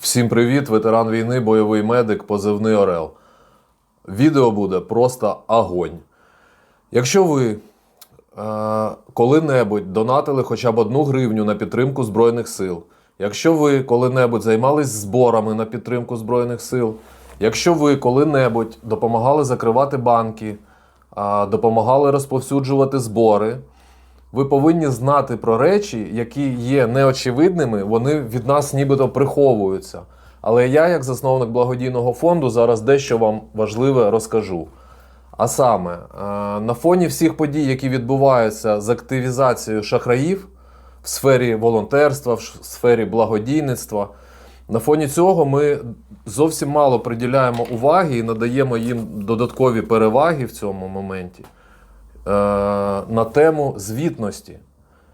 Всім привіт, ветеран війни, бойовий медик, позивний Орел. Відео буде просто огонь. Якщо ви е, коли-небудь донатили хоча б одну гривню на підтримку Збройних сил, якщо ви коли-небудь займались зборами на підтримку Збройних сил, якщо ви коли-небудь допомагали закривати банки, е, допомагали розповсюджувати збори, ви повинні знати про речі, які є неочевидними, вони від нас нібито приховуються. Але я, як засновник благодійного фонду, зараз дещо вам важливе розкажу. А саме, е, на фоні всіх подій, які відбуваються з активізацією шахраїв в сфері волонтерства, в сфері благодійництва, на фоні цього ми зовсім мало приділяємо уваги і надаємо їм додаткові переваги в цьому моменті на тему звітності.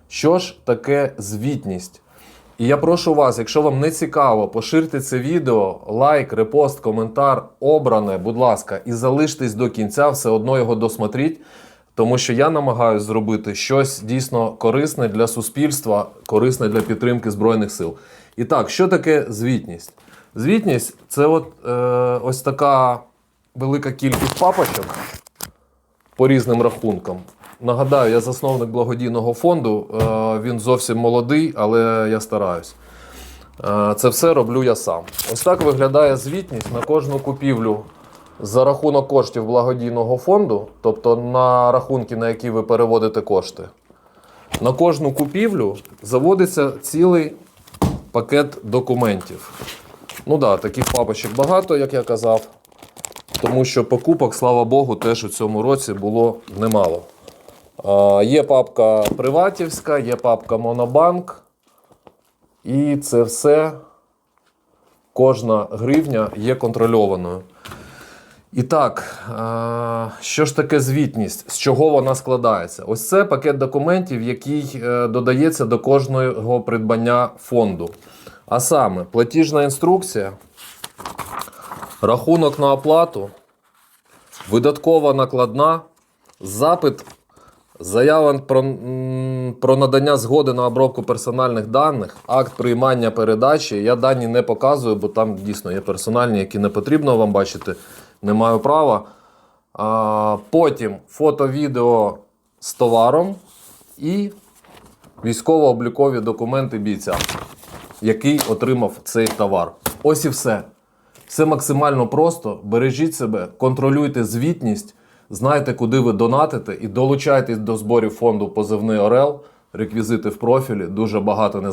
Що ж таке звітність? І я прошу вас, якщо вам не цікаво, поширте це відео, лайк, репост, коментар, обране, будь ласка, і залиштесь до кінця, все одно його досмотріть, тому що я намагаюся зробити щось дійсно корисне для суспільства, корисне для підтримки Збройних сил. І так, що таке звітність? Звітність це от, е, ось така велика кількість папочок по різним рахункам. Нагадаю, я засновник благодійного фонду. е, Він зовсім молодий, але я стараюсь. Е, Це все роблю я сам. Ось так виглядає звітність на кожну купівлю за рахунок коштів благодійного фонду, тобто на рахунки, на які ви переводите кошти. На кожну купівлю заводиться цілий пакет документів. Ну так, да, таких папочок багато, як я казав. Тому що покупок, слава Богу, теж у цьому році було немало. Є папка Приватівська, є папка Монобанк. І це все, кожна гривня є контрольованою. І так, що ж таке звітність? З чого вона складається? Ось це пакет документів, який е, додається до кожного придбання фонду. А саме, платіжна інструкція, рахунок на оплату, видаткова накладна, запит, заява про, про надання згоди на обробку персональних даних, акт приймання передачі. Я дані не показую, бо там дійсно є персональні, які не потрібно вам бачити, не маю права. А, потім фото, відео з товаром і військово-облікові документи бійця, який отримав цей товар. Ось і все. Все максимально просто. Бережіть себе, контролюйте звітність, знайте, куди ви донатите, і долучайтесь до зборів фонду Позивний Орел. Реквізити в профілі. Дуже багато не